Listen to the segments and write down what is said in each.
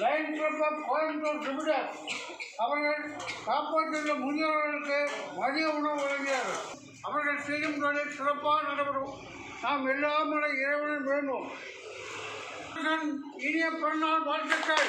Lion Club of Coimbatore limited அவர்கள் காப்பாற்றுள்ள முதியோர்களுக்கு மதிய உணவு வழங்கியது அவர்கள் செய்யும் தொழில் சிறப்பாக நடைபெறும். நாம் எல்லாமே இறைவனும் வேண்டும் இனிய பிறநாள் வாழ்த்துக்கள்.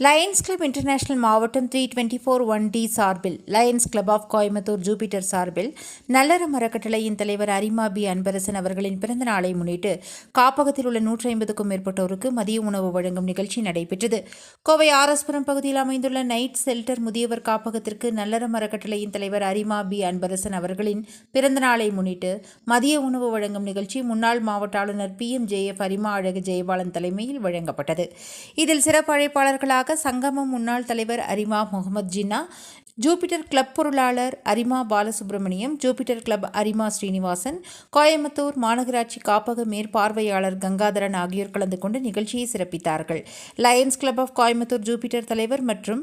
லயன்ஸ் கிளப் இன்டர்நேஷனல் மாவட்டம் three twenty four one D சார்பில் Lions Club of Coimbatore Jupiter சார்பில் நல்லற மரக்கட்டளையின் தலைவர் அரிமா பி. அன்பரசன் அவர்களின் பிறந்த நாளை முன்னிட்டு காப்பகத்தில் உள்ள நூற்றி ஐம்பதுக்கும் மேற்பட்டோருக்கு மதிய உணவு வழங்கும் நிகழ்ச்சி நடைபெற்றது. கோவை ஆரஸ்புரம் பகுதியில் அமைந்துள்ள நைட் செல்டர் முதியவர் காப்பகத்திற்கு நல்லற மரக்கட்டளையின் தலைவர் அரிமா பி. அன்பரசன் அவர்களின் பிறந்த நாளை முன்னிட்டு மதிய உணவு வழங்கும் நிகழ்ச்சி முன்னாள் மாவட்ட ஆளுநர் பி. எம். ஜேஎஃப் அரிமா அழகு ஜெயபாலன் தலைமையில் வழங்கப்பட்டது. இதில் சிறப்பு அழைப்பாளர்களாக சங்கமம் முன்னாள் தலைவர் அரிமா முகமது ஜின்னா ஜூபிட்டர் கிளப் பொருளாளர் அரிமா பாலசுப்ரமணியம் ஜூபிட்டர் கிளப் அரிமா ஸ்ரீனிவாசன் கோயம்புத்தூர் மாநகராட்சி காப்பக மேற்பார்வையாளர் கங்காதரன் ஆகியோர் கலந்து கொண்டு நிகழ்ச்சியை சிறப்பித்தார்கள். Lions Club of Coimbatore Jupiter தலைவர் மற்றும்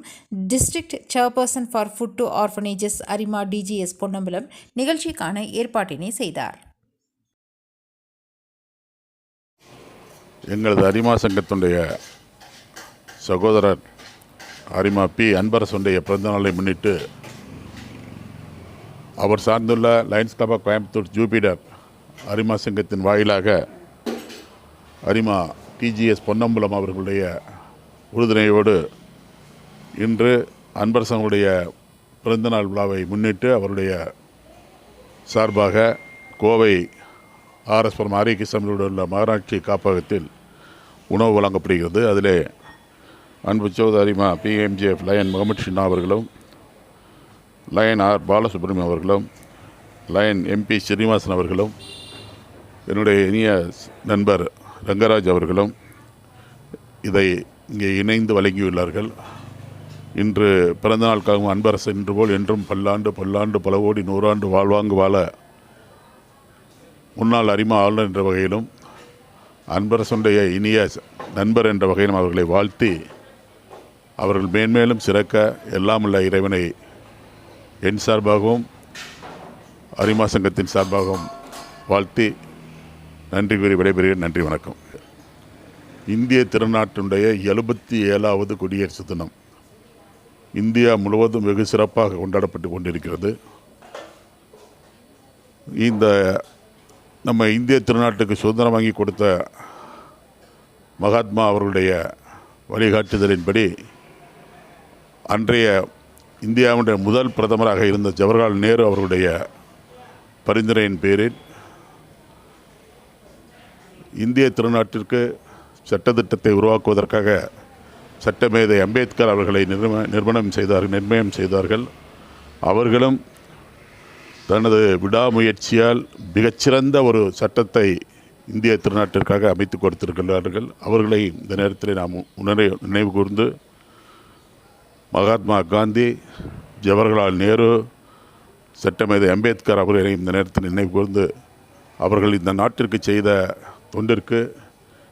district chairperson for food to orphanages Arima DGS Ponnambalam நிகழ்ச்சிக்கான ஏற்பாட்டினை செய்தார். எங்களது அரிமா சங்கத்துடைய சகோதரர் அரிமா பி. அன்பரசுடைய பிறந்தநாளை முன்னிட்டு அவர் சார்ந்துள்ள Lions Club of Coimbatore Jupiter அரிமா சங்கத்தின் வாயிலாக அரிமா டிஜிஎஸ் பொன்னம்பலம் அவர்களுடைய உறுதுணையோடு இன்று அன்பரசனுடைய பிறந்தநாள் விழாவை முன்னிட்டு அவருடைய சார்பாக கோவை ஆர்எஸ்புரம் ஆரோக்கியசமிலோடு உள்ள மகாராட்சி காப்பகத்தில் உணவு வழங்கப்படுகிறது. அதிலே அன்பு சௌதாரிமா பிஎம்ஜிஎஃப் லயன் முகமது ஷின்னா அவர்களும் லயன் ஆர் பாலசுப்ரமணியம் அவர்களும் லயன் எம்பி ஸ்ரீனிவாசன் அவர்களும் என்னுடைய இனிய நண்பர் ரங்கராஜ் அவர்களும் இதை இங்கே இணைந்து வழங்கியுள்ளார்கள். இன்று பிறந்தநாளுக்காகவும் அன்பரசு இன்று போல் என்றும் பல்லாண்டு பல்லாண்டு பல கோடி நூறாண்டு வாழ்வாங்கு வாழ முன்னாள் அரிமா ஆளுநர் என்ற வகையிலும் அன்பரசனுடைய இனிய நண்பர் என்ற வகையிலும் அவர்களை வாழ்த்தி அவர்கள் மேன்மேலும் சிறக்க எல்லாம் உள்ள இறைவனை என் சார்பாகவும் அரிமா சங்கத்தின் சார்பாகவும் வாழ்த்தி நன்றி கூறி விடைபெறுகிறேன். நன்றி வணக்கம். இந்திய திருநாட்டினுடைய எழுபத்தி ஏழாவது குடியரசு தினம் இந்தியா முழுவதும் வெகு சிறப்பாக கொண்டாடப்பட்டு கொண்டிருக்கிறது. இந்த நம்ம இந்திய திருநாட்டுக்கு சுதந்திரம் வாங்கி கொடுத்த மகாத்மா அவர்களுடைய வழிகாட்டுதலின்படி அன்றைய இந்தியாவுடைய முதல் பிரதமராக இருந்த ஜவஹர்லால் நேரு அவருடைய பரிந்துரையின் பேரில் இந்திய திருநாட்டிற்கு சட்டத்திட்டத்தை உருவாக்குவதற்காக சட்டமேதை அம்பேத்கர் அவர்களை நிர்ம நிர்மணம் செய்தார்கள் நிர்ணயம் செய்தார்கள். அவர்களும் தனது விடாமுயற்சியால் மிகச்சிறந்த ஒரு சட்டத்தை இந்திய திருநாட்டிற்காக அமைத்து கொடுத்திருக்கிறார்கள் அவர்களை இந்த நேரத்தில் நாம் உணரை நினைவு கூர்ந்து மகாத்மா காந்தி ஜவஹர்லால் நேரு சட்டமேதை அம்பேத்கர் அவர்களை இந்த நேரத்தில் நினைவு கூர்ந்து அவர்கள் இந்த நாட்டிற்கு செய்த தொண்டிற்கு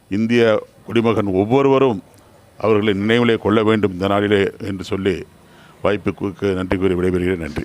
இந்திய குடிமகன் ஒவ்வொருவரும் அவர்களை நினைவிலே கொள்ள வேண்டும் இந்த நாளிலே என்று சொல்லி வாய்ப்புக்கு நன்றி கூறி விடைபெறுகிறேன். நன்றி.